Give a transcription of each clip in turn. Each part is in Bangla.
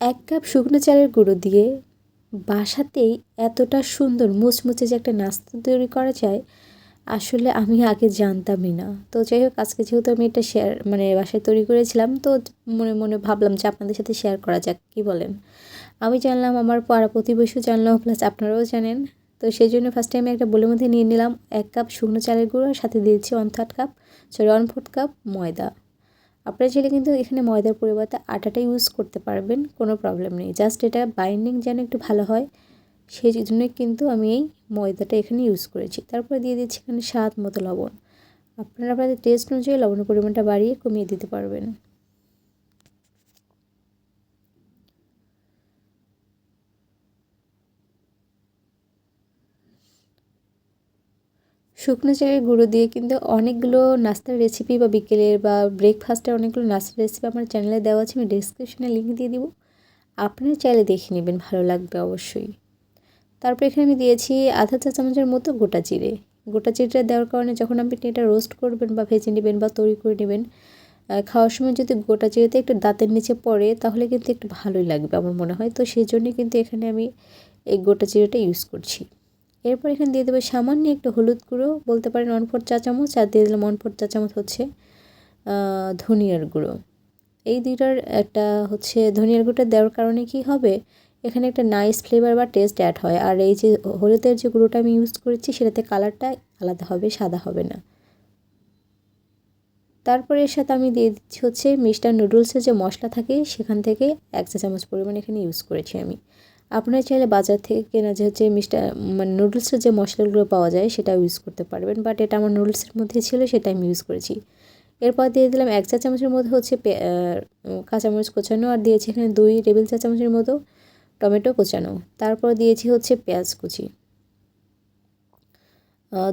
এক কাপ শুকনো চালের গুঁড়ো দিয়ে বাসাতেই এতটা সুন্দর মুচমুচে যে একটা নাস্তা তৈরি করা যায়, আসলে আমি আগে জানতামই না। তো যাই হোক, আজকে যেহেতু আমি এটা শেয়ার মানে বাসায় তৈরি করেছিলাম, তো মনে মনে ভাবলাম যে আপনাদের সাথে শেয়ার করা যাক, কী বলেন? আমি জানলাম, আমার পাড়া প্রতিবেশী জানলাম প্লাস আপনারাও জানেন। তো সেই জন্য ফার্স্টে আমি একটা বোলের মধ্যে নিয়ে নিলাম, এক কাপ শুকনো চালের গুঁড়ো সাথে দিয়েছি one third cup sorry one fourth cup ময়দা। আপনারা চাইলে কিন্তু এখানে ময়দার পরিবর্তে আটাটা ইউজ করতে পারবেন, কোনো প্রবলেম নেই। জাস্ট এটা বাইন্ডিং যেন একটু ভালো হয় সেই জন্য কিন্তু আমি এই ময়দাটা এখানে ইউজ করেছি। তারপরে দিয়ে দিচ্ছি এখানে স্বাদ মতো লবণ। আপনারা আপনাদের টেস্ট অনুযায়ী লবণের পরিমাণটা বাড়িয়ে কমিয়ে দিতে পারবেন। শুকনো চালের গুঁড়ো দিয়ে কিন্তু অনেকগুলো নাস্তার রেসিপি বা বিকেলের বা ব্রেকফাস্টের অনেকগুলো নাস্তার রেসিপি আমার চ্যানেলে দেওয়া আছে, আমি ডিসক্রিপশনে লিঙ্ক দিয়ে দিব। আপনারা চাইলে দেখে নেবেন, ভালো লাগবে অবশ্যই। তারপর এখানে আমি দিয়েছি আধা চা চামচের মতো গোটা চিড়ে গোটা চিড়েটা দেওয়ার কারণে যখন আপনি এটা রোস্ট করবেন বা ভেজে নেবেন বা তৈরি করে নেবেন খাওয়ার সময় যদি গোটা চিড়েতে একটু দাঁতের নিচে পড়ে, তাহলে কিন্তু একটু ভালোই লাগবে আমার মনে হয়। তো সেই জন্যই কিন্তু এখানে আমি এই গোটা চিড়েটা ইউজ করছি। এরপর এখানে দিয়ে দেবো সামান্য একটু হলুদ গুঁড়ো, বলতে পারেন ওয়ান ফোর চা চামচ, আর দিয়ে দিলাম ওয়ান ফোর চা চামচ হচ্ছে ধনিয়ার গুঁড়ো। এই দুইটার একটা হচ্ছে ধনিয়ার গুঁড়োটা দেওয়ার কারণে কি হবে? এখানে একটা নাইস ফ্লেভার বা টেস্ট অ্যাড হয়। আর এই যে হলুদের যে গুঁড়োটা আমি ইউজ করেছি, সেটাতে কালারটা আলাদা হবে, সাদা হবে না। তারপরে এর সাথে আমি দিয়ে দিচ্ছি হচ্ছে মিস্টার নুডলসের যে মশলা থাকে, সেখান থেকে এক চা চামচ পরিমাণ এখানে ইউজ করেছি আমি। আপনারা চাইলে বাজার থেকে কেনা যে হচ্ছে মিস্টার মানে নুডলসের যে মশলাগুলো পাওয়া যায় সেটা ইউজ করতে পারবেন। বাট এটা আমার নুডলসের মধ্যে ছিল, সেটা আমি ইউজ করেছি। এরপর দিয়ে দিলাম এক চা চামচের মধ্যে হচ্ছে কাঁচামরিচ কোচানো আর দিয়েছি এখানে দুই টেবিল চা চামচের মতো টমেটো কোচানো। তারপর দিয়েছি হচ্ছে পেঁয়াজ কুচি।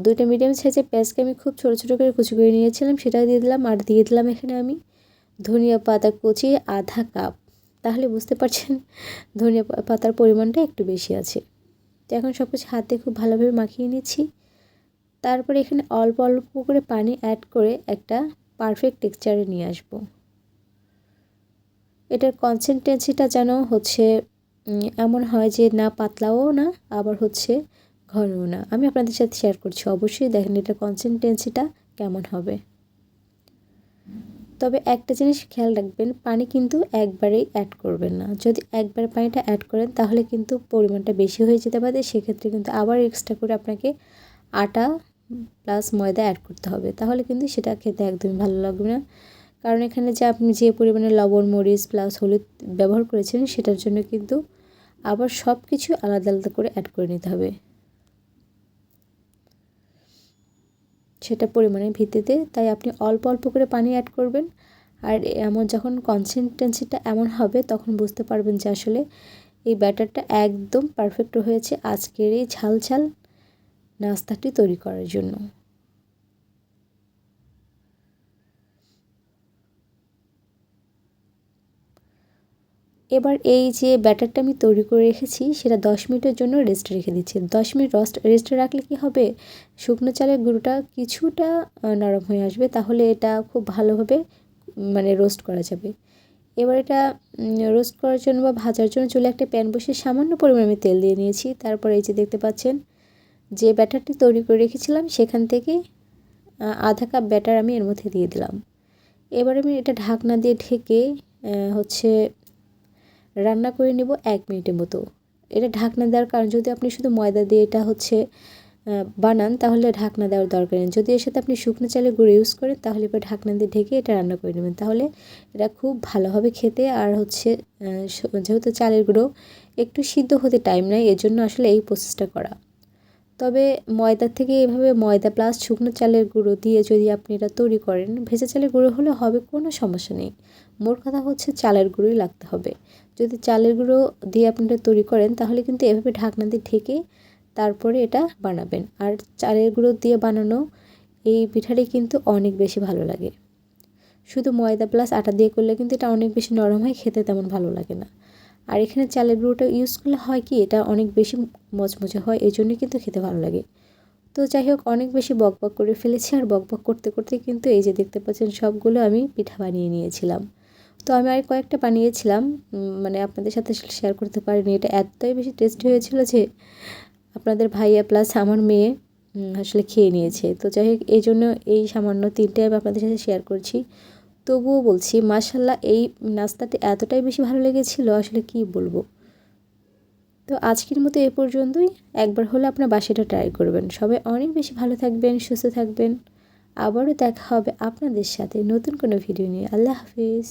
দুইটা মিডিয়াম সাইজে পেঁয়াজকে আমি খুব ছোটো ছোটো করে কুচি করে নিয়েছিলাম সেটা দিয়ে দিলাম। আর দিয়ে দিলাম এখানে আমি ধনিয়া পাতা কুচি, আধা কাপ তাহলে বুঝতে পারছেন ধনিয়া পাতার পরিমাণটা একটু বেশি আছে। তো এখন সব কিছু হাতে খুব ভালোভাবে মাখিয়ে নিচ্ছি। তারপরে এখানে অল্প অল্প করে পানি অ্যাড করে একটা পারফেক্ট টেক্সচারে নিয়ে আসব। এটার কনসেন্টেন্সিটা যেন হচ্ছে এমন হয় যে না পাতলাও না, আবার হচ্ছে ঘনও না। আমি আপনাদের সাথে শেয়ার করছি। অবশ্যই দেখেন এটার কনসেন্টেন্সিটা কেমন হবে। তবে একটা জিনিস খেয়াল রাখবেন, পানি কিন্তু একবারেই অ্যাড করবেন না। যদি একবার পানিটা অ্যাড করেন, তাহলে কিন্তু পরিমাণটা বেশি হয়ে যেতে পারে। সেক্ষেত্রে কিন্তু আবার এক্সট্রা করে আপনাকে আটা প্লাস ময়দা অ্যাড করতে হবে। তাহলে কিন্তু সেটা খেতে একদমই ভালো লাগবে না। কারণ এখানে যে আপনি যে পরিমাণে লবণ, মরিচ প্লাস হলুদ ব্যবহার করেছেন, সেটার জন্য কিন্তু আবার সব কিছু আলাদা আলাদা করে অ্যাড করে নিতে হবে। সেটা পরিমাণের ভিত্তিতে। তাই আপনি অল্প অল্প করে পানি অ্যাড করবেন। আর এমন যখন কনসিস্টেন্সিটা এমন হবে, তখন বুঝতে পারবেন যে আসলে এই ব্যাটারটা একদম পারফেক্ট হয়েছে আজকের এই ঝাল ঝাল নাস্তাটি তৈরি করার জন্য। এবার এই যে ব্যাটারটা আমি তৈরি করে রেখেছি, সেটা দশ মিনিটের জন্য রেস্টে রেখে দিচ্ছি। দশ মিনিট রস্ট রেস্টে রাখলে কি হবে? শুকনো চালের গুঁড়োটা কিছুটা নরম হয়ে আসবে, তাহলে এটা খুব ভালোভাবে মানে রোস্ট করা যাবে। এবার এটা রোস্ট করার জন্য বা ভাজার জন্য চলে একটা প্যান বসে সামান্য পরিমাণে আমি তেল দিয়ে নিয়েছি। তারপর এই যে দেখতে পাচ্ছেন, যে ব্যাটারটি তৈরি করে রেখেছিলাম, সেখান থেকে আধা কাপ ব্যাটার আমি এর মধ্যে দিয়ে দিলাম। এবার আমি এটা ঢাকনা দিয়ে ঢেকে হচ্ছে রান্না করে নেব এক মিনিটের মতো। এটা ঢাকনা দেওয়ার কারণ, যদি আপনি শুধু ময়দা দিয়ে এটা হচ্ছে বানান, তাহলে ঢাকনা দেওয়ার দরকার নেই। যদি এর সাথে আপনি শুকনো চালের গুঁড়ো ইউজ করেন, তাহলে এবার ঢাকনা দিয়ে ঢেকে এটা রান্না করে নেবেন। তাহলে এটা খুব ভালোভাবে খেতে। আর হচ্ছে যেহেতু চালের গুঁড়ো, একটু সিদ্ধ হতে টাইম নেয় এজন্য আসলে এই প্রসেসটা করা। তবে ময়দার থেকে এভাবে ময়দা প্লাস শুকনো চালের গুঁড়ো দিয়ে যদি আপনি এটা তৈরি করেন, ভেজা চালের গুঁড়ো হলে হবে কোনো সমস্যা নেই। মোট কথা হচ্ছে চালের গুঁড়োই লাগতে হবে। যদি চালের গুঁড়ো দিয়ে আপনি এটা তৈরি করেন, তাহলে কিন্তু এভাবে ঢাকনা দিয়ে ঢেকে তারপরে এটা বানাবেন। আর চালের গুঁড়ো দিয়ে বানানো এই পিঠাটি কিন্তু অনেক বেশি ভালো লাগে। শুধু ময়দা প্লাস আটা দিয়ে করলে কিন্তু এটা অনেক বেশি নরম হয়, খেতে তেমন ভালো লাগে না। আর এখানে চালের গুঁড়োটা ইউজ করলে হয় কি, এটা অনেক বেশি মচমচে হয়, এই জন্যই কিন্তু খেতে ভালো লাগে। তো যাই হোক, অনেক বেশি বক বক করে ফেলেছি আর বক বক করতে করতে কিন্তু এই যে দেখতে পাচ্ছেন সবগুলো আমি পিঠা বানিয়ে নিয়েছিলাম। তো আমি আর কয়েকটা বানিয়েছিলাম মানে আপনাদের সাথে শেয়ার করতে পারিনি, এটা এতটাই বেশি টেস্টি হয়েছিল যে আপনাদের ভাইয়া প্লাস আমার মেয়ে আসলে খেয়ে নিয়েছে। তো যাই হোক, এই জন্য এই সামান্য তিনটে আমি আপনাদের সাথে শেয়ার করছি। তবুও বলছি মাসাল্লাহ এই নাস্তাটি এতটাই বেশি ভালো লেগেছিল, আসলে কি বলব? তো আজকের মতো এ পর্যন্তই। একবার হলে আপনার বাসাটা ট্রাই করবেন। সবাই অনেক বেশি ভালো থাকবেন, সুস্থ থাকবেন। আবারও দেখা হবে আপনাদের সাথে নতুন কোনো ভিডিও নিয়ে। আল্লাহ হাফিজ।